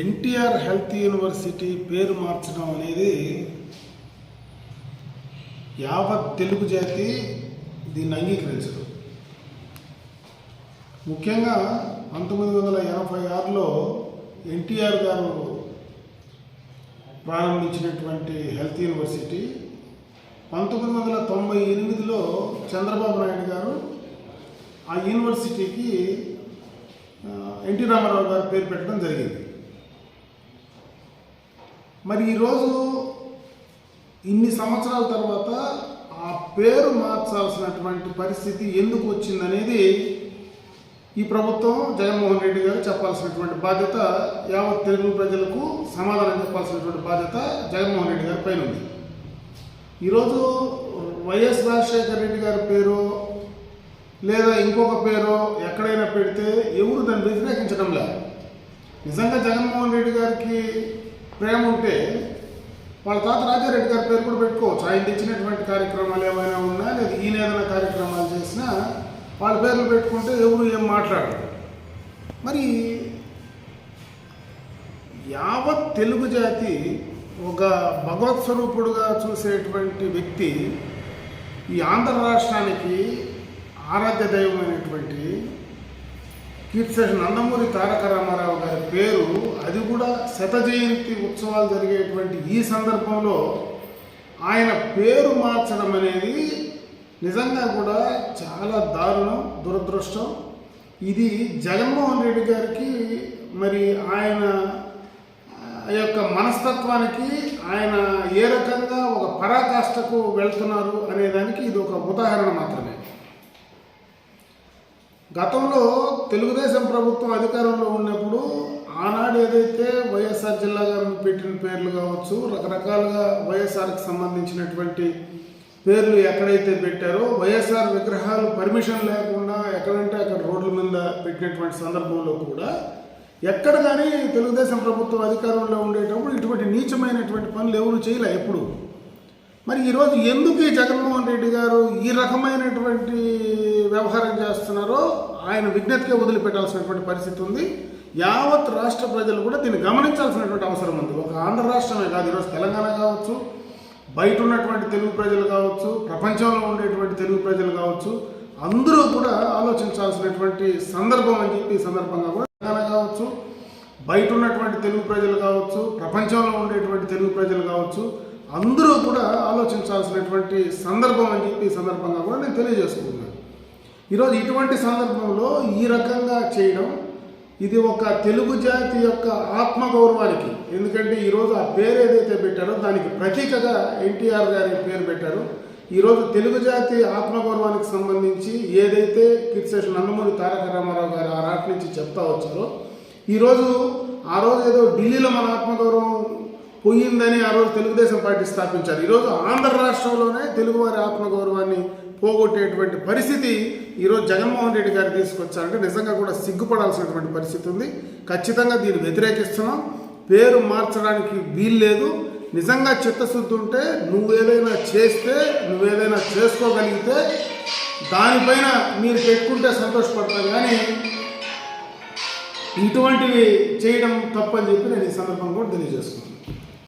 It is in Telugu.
ఎన్టీఆర్ హెల్త్ యూనివర్సిటీ పేరు మార్చడం అనేది యావత్ తెలుగు జాతి దీన్ని అంగీకరించడం ముఖ్యంగా పంతొమ్మిది వందల ఎనభై ఆరులో ఎన్టీఆర్ గారు ప్రారంభించినటువంటి హెల్త్ యూనివర్సిటీ పంతొమ్మిది వందల తొంభై ఎనిమిదిలో చంద్రబాబు నాయుడు గారు ఆ యూనివర్సిటీకి ఎన్టీ రామారావు గారు పేరు పెట్టడం జరిగింది. మరి ఈరోజు ఇన్ని సంవత్సరాల తర్వాత ఆ పేరు మార్చాల్సినటువంటి పరిస్థితి ఎందుకు వచ్చిందనేది ఈ ప్రభుత్వం జగన్మోహన్ రెడ్డి గారు చెప్పాల్సినటువంటి బాధ్యత యావత్ తెలుగు ప్రజలకు సమాధానం చెప్పాల్సినటువంటి బాధ్యత జగన్మోహన్ రెడ్డి గారి పైన ఉంది. ఈరోజు వైఎస్ రాజశేఖర రెడ్డి గారి పేరు లేదా ఇంకొక పేరు ఎక్కడైనా పెడితే ఎవరు దాన్ని వ్యతిరేకించడం లేదు. నిజంగా జగన్మోహన్ రెడ్డి గారికి ప్రేమ ఉంటే వాళ్ళ తాత రాజారెడ్డి గారి పేరు కూడా పెట్టుకోవచ్చు. ఆయన తెచ్చినటువంటి కార్యక్రమాలు ఏమైనా ఉన్నా లేదా ఈయన ఏదైనా కార్యక్రమాలు చేసినా వాళ్ళ పేర్లు పెట్టుకుంటే ఎవరు ఏం మాట్లాడరు. మరి యావత్ తెలుగు జాతి ఒక భగవత్ స్వరూపుడుగా చూసేటువంటి వ్యక్తి ఈ ఆంధ్ర రాష్ట్రానికి ఆరాధ్య దైవమైనటువంటి కీర్తిశేష నందమూరి తారక రామారావు గారి పేరు అది కూడా శత జయంతి ఉత్సవాలు జరిగేటువంటి ఈ సందర్భంలో ఆయన పేరు మార్చడం అనేది నిజంగా కూడా చాలా దారుణం దురదృష్టం. ఇది జగన్మోహన్ రెడ్డి గారికి మరి ఆయన ఆ యొక్క మనస్తత్వానికి ఆయన ఏ రకంగా ఒక పరాకాష్ఠకు వెళ్తున్నారు అనేదానికి ఇది ఒక ఉదాహరణ మాత్రమే. గతంలో తెలుగుదేశం ప్రభుత్వం అధికారంలో ఉన్నప్పుడు ఆనాడు ఏదైతే వైఎస్ఆర్ జిల్లా గారు పెట్టిన పేర్లు కావచ్చు రకరకాలుగా వైఎస్ఆర్కి సంబంధించినటువంటి పేర్లు ఎక్కడైతే పెట్టారో వైఎస్ఆర్ విగ్రహాలు పర్మిషన్ లేకుండా ఎక్కడంటే అక్కడ రోడ్ల మీద పెట్టినటువంటి సందర్భంలో కూడా ఎక్కడ కానీ తెలుగుదేశం ప్రభుత్వం అధికారంలో ఉండేటప్పుడు ఇటువంటి నీచమైనటువంటి పనులు ఎవరు చేయలే ఎప్పుడు. మరి ఈరోజు ఎందుకు ఈ జగన్మోహన్ రెడ్డి గారు ఈ రకమైనటువంటి వ్యవహారం చేస్తున్నారో ఆయన విజ్ఞతకే వదిలిపెట్టాల్సినటువంటి పరిస్థితి ఉంది. యావత్ రాష్ట్ర ప్రజలు కూడా దీన్ని గమనించాల్సినటువంటి అవసరం ఉంది. ఒక ఆంధ్ర రాష్ట్రమే కాదు ఈరోజు తెలంగాణ కావచ్చు బయట ఉన్నటువంటి తెలుగు ప్రజలు కావచ్చు ప్రపంచంలో ఉండేటువంటి తెలుగు ప్రజలు కావచ్చు అందరూ కూడా ఆలోచించాల్సినటువంటి సందర్భం అని చెప్పి ఈ సందర్భంగా కూడా తెలంగాణ కావచ్చు బయట ఉన్నటువంటి తెలుగు ప్రజలు కావచ్చు ప్రపంచంలో ఉండేటువంటి తెలుగు ప్రజలు కావచ్చు అందరూ కూడా ఆలోచించాల్సినటువంటి సందర్భం అని చెప్పి ఈ సందర్భంగా కూడా నేను తెలియజేసుకుంటున్నాను. ఈరోజు ఇటువంటి సందర్భంలో ఈ రకంగా చేయడం ఇది ఒక తెలుగు జాతి యొక్క ఆత్మగౌరవానికి. ఎందుకంటే ఈరోజు ఆ పేరు ఏదైతే పెట్టారో దానికి ప్రతీకగా ఎన్టీఆర్ గారి పేరు పెట్టారు. ఈరోజు తెలుగు జాతి ఆత్మగౌరవానికి సంబంధించి ఏదైతే కిట్సేషన్ నందమూరి తారక రామారావు గారు ఆ నాటి నుంచి చెప్తా వచ్చారో ఈరోజు ఆ రోజు ఏదో ఢిల్లీలో మన ఆత్మగౌరవం పోయిందని ఆ రోజు తెలుగుదేశం పార్టీ స్థాపించారు. ఈరోజు ఆంధ్ర రాష్ట్రంలోనే తెలుగువారి ఆత్మగౌరవాన్ని పోగొట్టేటువంటి పరిస్థితి ఈరోజు జగన్మోహన్ రెడ్డి గారు తీసుకొచ్చారంటే నిజంగా కూడా సిగ్గుపడాల్సినటువంటి పరిస్థితి ఉంది. ఖచ్చితంగా దీన్ని వ్యతిరేకిస్తున్నాం. పేరు మార్చడానికి వీలు లేదు. నిజంగా చిత్తశుద్ధి ఉంటే నువ్వేదైనా చేస్తే నువ్వేదైనా చేసుకోగలిగితే దానిపైన మీరు పెట్టుకుంటే సంతోషపడతారు కానీ ఇటువంటివి చేయడం తప్పని చెప్పి నేను ఈ సందర్భంగా కూడా తెలియజేసుకున్నాను